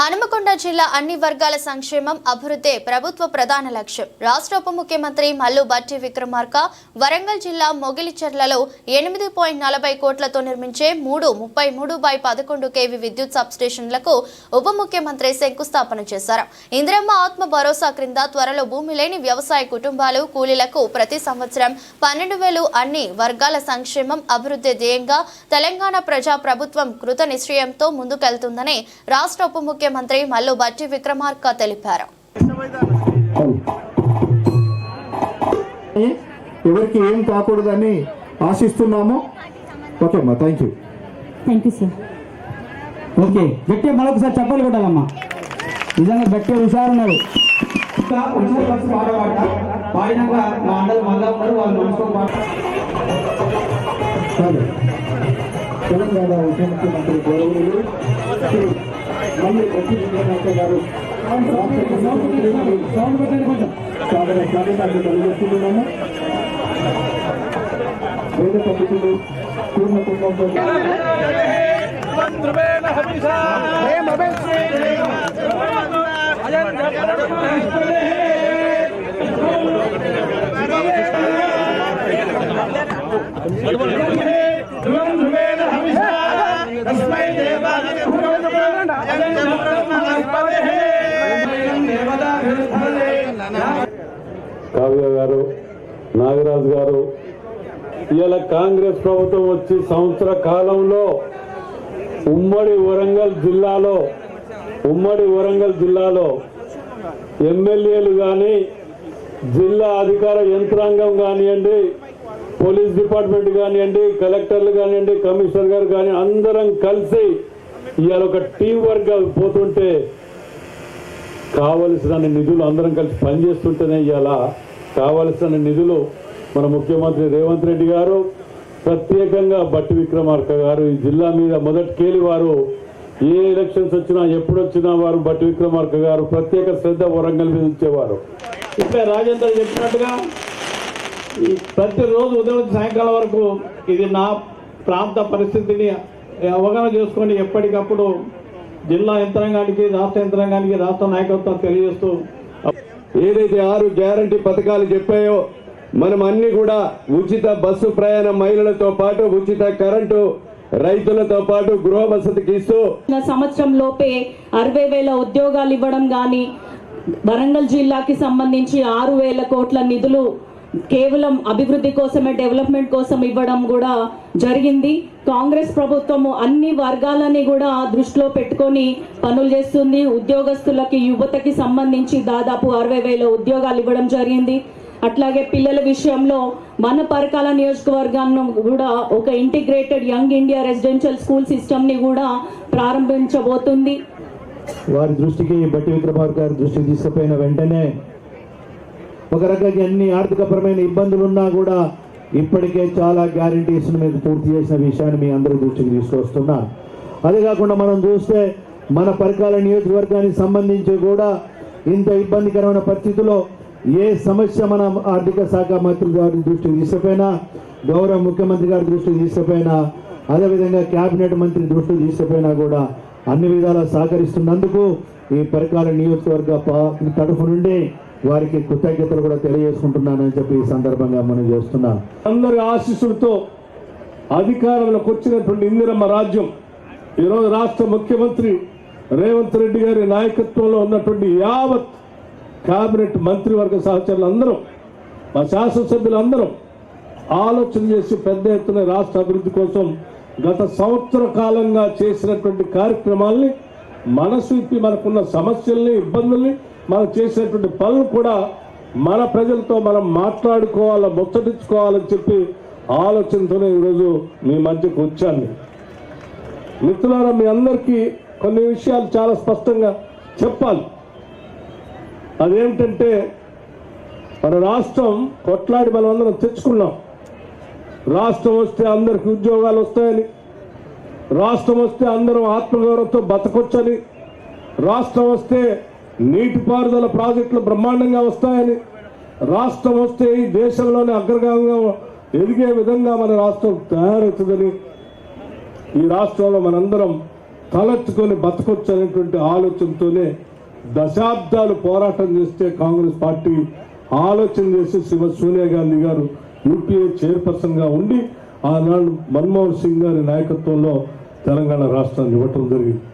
హనుమకొండ జిల్లా అన్ని వర్గాల సంక్షేమం అభివృద్ధి ప్రభుత్వ ప్రధాన లక్ష్యం. రాష్ట్ర ఉప ముఖ్యమంత్రి మల్లు బట్టి విక్రమార్క వరంగల్ జిల్లా మొగిలిచెర్లలో ఎనిమిది పాయింట్ నలభై కోట్లతో నిర్మించే మూడు ముప్పై మూడు బై పదకొండు కేవీ విద్యుత్ సబ్స్టేషన్లకు ఉప ముఖ్యమంత్రి శంకుస్థాపన చేశారు. ఇందిరమ్మ ఆత్మ భరోసా క్రింద త్వరలో భూమి లేని వ్యవసాయ కుటుంబాలు కూలీలకు ప్రతి సంవత్సరం పన్నెండు వేలు అన్ని వర్గాల సంక్షేమం అభివృద్ధి ధ్యేయంగా తెలంగాణ ప్రజా ప్రభుత్వం కృత నిశ్చయంతో ముందుకెళ్తుందని రాష్ట్ర ఉప ముఖ్యమంత్రి మల్లు బట్టి విక్రమార్క తెలిపారు. ఎవరికి ఏం కాకూడదని ఆశిస్తున్నాము? ఓకే అమ్మా thank you thank you sir okay గట్టిగా మరొకసారి చెప్పాలి కొట్టాలమ్మా నిజంగా హుషారున్నారు పాట సరే. తెలంగాణ ఉప ముఖ్యమంత్రి గౌరవులు శ్రీ మల్లు బట్టి గారు సాగర స్వాగతాన్ని తెలియజేస్తున్నాము వేద పండితులు పూర్ణ కావ్య గారు నాగరాజు గారు ఇలా కాంగ్రెస్ ప్రభుత్వం వచ్చి సంవత్సర కాలంలో ఉమ్మడి వరంగల్ జిల్లాలో ఉమ్మడి వరంగల్ జిల్లాలో ఎమ్మెల్యేలు కానీ జిల్లా అధికార యంత్రాంగం కానివ్వండి పోలీస్ డిపార్ట్మెంట్ కానివ్వండి కలెక్టర్లు కానివ్వండి కమిషనర్ గారు కానీ అందరం కలిసి ఇవాళ ఒక టీం వర్క్ పోతుంటే కావలసిన నిధులు అందరం కలిసి పనిచేస్తుంటేనే ఇవాళ కావలసిన నిధులు మన ముఖ్యమంత్రి రేవంత్ రెడ్డి గారు ప్రత్యేకంగా బట్టి విక్రమార్క గారు ఈ జిల్లా మీద మొదటికేలి వారు ఏ ఎలక్షన్స్ వచ్చినా ఎప్పుడు వచ్చినా వారు బట్టి విక్రమార్క గారు ప్రత్యేక శ్రద్ధ వరంగల్ మీద ఉంచేవారు. ఇప్పుడే రాజేంద్ర చెప్పినట్టుగా ఈ ప్రతిరోజు ఉదయం సాయంకాలం వరకు ఇది నా ప్రాంత పరిస్థితిని అవగాహన చేసుకొని ఎప్పటికప్పుడు జిల్లా యంత్రాంగానికి రాష్ట్ర యంత్రాంగానికి రాష్ట్ర నాయకత్వం తెలియజేస్తూ ఏదైతే ఆరు గ్యారంటీ పథకాలు చెప్పాయో మనం అన్ని కూడా ఉచిత బస్సు ప్రయాణ మహిళలతో పాటు ఉచిత కరెంటు రైతులతో పాటు గృహ వసతికి ఇస్తూ సంవత్సరం లోపే అరవై వేల ఉద్యోగాలు ఇవ్వడం కానీ వరంగల్ జిల్లాకి సంబంధించి ఆరు వేల కోట్ల నిధులు కేవలం అభివృద్ధి కోసమే డెవలప్మెంట్ కోసం ఇవ్వడం కూడా జరిగింది. కాంగ్రెస్ ప్రభుత్వము అన్ని వర్గాలని కూడా దృష్టిలో పెట్టుకొని పనులు చేస్తుంది. ఉద్యోగస్తులకి యువతకి సంబంధించి దాదాపు అరవై వేల ఉద్యోగాలు ఇవ్వడం జరిగింది. అట్లాగే పిల్లల విషయంలో మన పరకాల నియోజకవర్గాన్ని కూడా ఒక integrated young India residential school సిస్టమ్ని కూడా ప్రారంభించబోతుంది. వారి దృష్టికి బట్టి విక్రమార్ గారి దృష్టికి తీసుకుపోయిన వెంటనే ఒక రకంగా ఎన్ని ఆర్థికపరమైన ఇబ్బందులు ఉన్నా కూడా ఇప్పటికే చాలా గ్యారంటీస్ మీద పూర్తి చేసిన విషయాన్ని మీ అందరి దృష్టికి తీసుకొస్తున్నా. అదే కాకుండా మనం చూస్తే మన పరికాల నియోజకవర్గానికి సంబంధించి కూడా ఇంత ఇబ్బందికరమైన పరిస్థితిలో ఏ సమస్య మన ఆర్థిక శాఖ మంత్రి గారి దృష్టికి తీసుకుపోయినా గౌరవ ముఖ్యమంత్రి గారి దృష్టికి తీసుకుపోయినా అదేవిధంగా కేబినెట్ మంత్రి దృష్టికి తీసుకుపోయినా కూడా అన్ని విధాలా సహకరిస్తున్నందుకు ఈ పరికాల నియోజకవర్గ తరఫు నుండి వారికి కృతజ్ఞతలు కూడా తెలియజేసుకుంటున్నానని చెప్పి ఈ సందర్భంగా మనం చేస్తున్నాం. అందరి ఆశీస్సులతో అధికారంలోకి వచ్చినటువంటి ఇందిరమ్మ రాజ్యం ఈరోజు రాష్ట్ర ముఖ్యమంత్రి రేవంత్ రెడ్డి గారి నాయకత్వంలో ఉన్నటువంటి యావత్ కేబినెట్ మంత్రివర్గ సహచరులు అందరం మా శాసనసభ్యులందరం ఆలోచన చేసి పెద్ద ఎత్తున రాష్ట్ర అభివృద్ధి కోసం గత సంవత్సర కాలంగా చేసినటువంటి కార్యక్రమాల్ని మనసు ఇప్పి మనకున్న సమస్యల్ని ఇబ్బందుల్ని మనం చేసినటువంటి పనులు కూడా మన ప్రజలతో మనం మాట్లాడుకోవాలా ముచ్చటించుకోవాలని చెప్పి ఆలోచనతోనే ఈరోజు మీ మధ్యకు వచ్చాను. మిత్రులారా మీ అందరికీ కొన్ని విషయాలు చాలా స్పష్టంగా చెప్పాలి. అదేమిటంటే మన రాష్ట్రం కొట్లాడి మనం అందరం తెచ్చుకున్నాం. రాష్ట్రం వస్తే అందరికి ఉద్యోగాలు వస్తాయని రాష్ట్రం వస్తే అందరం ఆత్మగౌరవంతో బతకొచ్చని రాష్ట్రం వస్తే నీటిపారుదల ప్రాజెక్టులు బ్రహ్మాండంగా వస్తాయని రాష్ట్రం వస్తే ఈ దేశంలోనే అగ్రగామంగా ఎదిగే విధంగా మన రాష్ట్రం తయారవుతుందని ఈ రాష్ట్రంలో మనందరం తలెత్తుకొని బతకొచ్చు అనేటువంటి ఆలోచనతోనే దశాబ్దాలు పోరాటం చేస్తే కాంగ్రెస్ పార్టీ ఆలోచన చేసి శివ సోనియా గాంధీ గారు యూపీఏ చైర్పర్సన్గా ఉండి ఆనాడు మన్మోహన్ సింగ్ గారి నాయకత్వంలో తెలంగాణ రాష్ట్రాన్ని ఇవ్వటం జరిగింది.